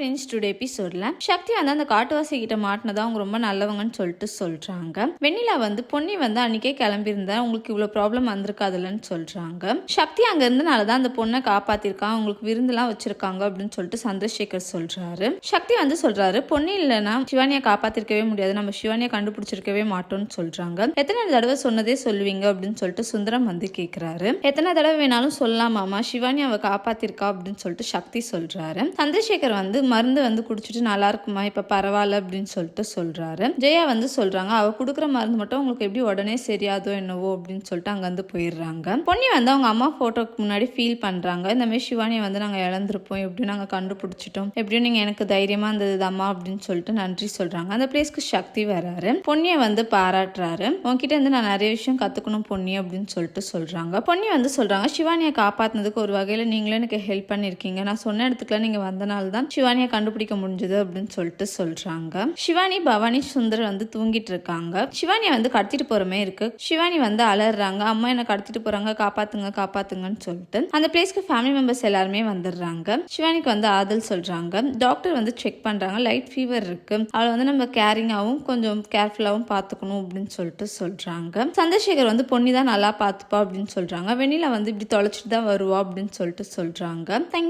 Friends today எபிசோட்ல சக்தி வந்து அந்த காட்டுவாசி கிட்ட மாட்டினதா அவங்க ரொம்ப நல்லவங்கன்னு சொல்லிட்டு சொல்றாங்க. வெண்ணிலா வந்து பொன்னி வந்து அன்னைக்கே கிளம்பியிருந்தா உங்களுக்கு இவ்வளோ ப்ராப்ளம் வந்திருக்காதுலன்னு சொல்றாங்க. சக்தி அங்க இருந்தனால தான் அந்த பொண்ணை காப்பாத்திருக்கான் உங்களுக்கு விருந்துலாம் வச்சிருக்காங்க அப்படின்னு சொல்லிட்டு சந்திரசேகர் சொல்றாரு. சக்தி வந்து சொல்றாரு பொன்னி இல்லைன்னா சிவானியை காப்பாத்திருக்கவே முடியாது நம்ம சிவானியை கண்டுபிடிச்சிருக்கவே மாட்டோம்னு சொல்றாங்க. எத்தனை தடவை சொன்னதே சொல்லுவீங்க அப்படின்னு சொல்லிட்டு சுந்தரம் வந்து கேக்குறாரு. எத்தனை தடவை வேணாலும் சொல்லலாமாமா சிவானி அவ காப்பாத்திருக்கா அப்படின்னு சொல்லிட்டு சக்தி சொல்றாரு. சந்திரசேகர் வந்து மருந்து வந்து குடிச்சிட்டு நல்லா இருக்குமா இப்ப பரவாயில்ல அப்படின்னு சொல்லிட்டு சொல்றாரு. ஜெயா வந்து சொல்றாங்க அவ கொடுக்குற மருந்து மட்டும் உங்களுக்கு எப்படி உடனே சரியாதோ என்னவோ? அப்படின்னு சொல்லிட்டு அங்க வந்து போயிடுறாங்க. பொன்னி வந்து அவங்க அம்மா போட்டோக்கு முன்னாடி ஃபீல் பண்றாங்க. இந்த மாதிரி சிவானியை வந்து நாங்க இழந்திருப்போம். எப்படியும் நாங்க கண்டுபிடிச்சிட்டோம்? எப்படியும் நீங்க எனக்கு தைரியமா இருந்தது அம்மா அப்படின்னு சொல்லிட்டு நன்றி சொல்றாங்க. அந்த பிளேஸ்க்கு சக்தி வராரு. பொன்னியை வந்து பாராட்டுறாரு. உங்ககிட்ட இருந்து நான் நிறைய விஷயம் கத்துக்கணும் பொன்னி அப்படின்னு சொல்லிட்டு சொல்றாங்க. பொன்னி வந்து சொல்றாங்க சிவானியை காப்பாற்றினதுக்கு ஒரு வகையில நீங்களும் எனக்கு ஹெல்ப் பண்ணிருக்கீங்க நான் சொன்ன இடத்துக்குலாம் நீங்க வந்தனால தான் சிவானி பவானியை கண்டுபிடிக்க முடிஞ்சது அப்படின்னு சொல்லிட்டு சொல்றாங்க. சிவானி பவானி சுந்தர் வந்து தூங்கிட்டு இருக்காங்க. சிவானியை வந்து கடத்திட்டு போறமே இருக்கு. சிவானி வந்து அலறாங்க. அம்மா என்ன கடத்திட்டு போறாங்க. காப்பாத்துங்க காப்பாத்துங்கன்னு சொல்லிட்டு அந்த பிளேஸ்க்கு ஃபேமிலி மெம்பர்ஸ் எல்லாருமே வந்துடுறாங்க. சிவானிக்கு வந்து ஆதல் சொல்றாங்க. டாக்டர் வந்து செக் பண்றாங்க. லைட் ஃபீவர் இருக்கு. அவளை வந்து நம்ம கேரிங்காகவும் கொஞ்சம் கேர்ஃபுல்லாகவும் பார்த்துக்கணும் அப்படின்னு சொல்லிட்டு சொல்றாங்க. சந்திரசேகர் வந்து பொன்னி தான் நல்லா பார்த்துப்பா அப்படின்னு சொல்றாங்க. வெண்ணிலா வந்து இப்படி தொலைச்சிட்டு தான் வருவா அப்படின்னு சொல்லிட்டு சொல்றாங்க. தேங்க்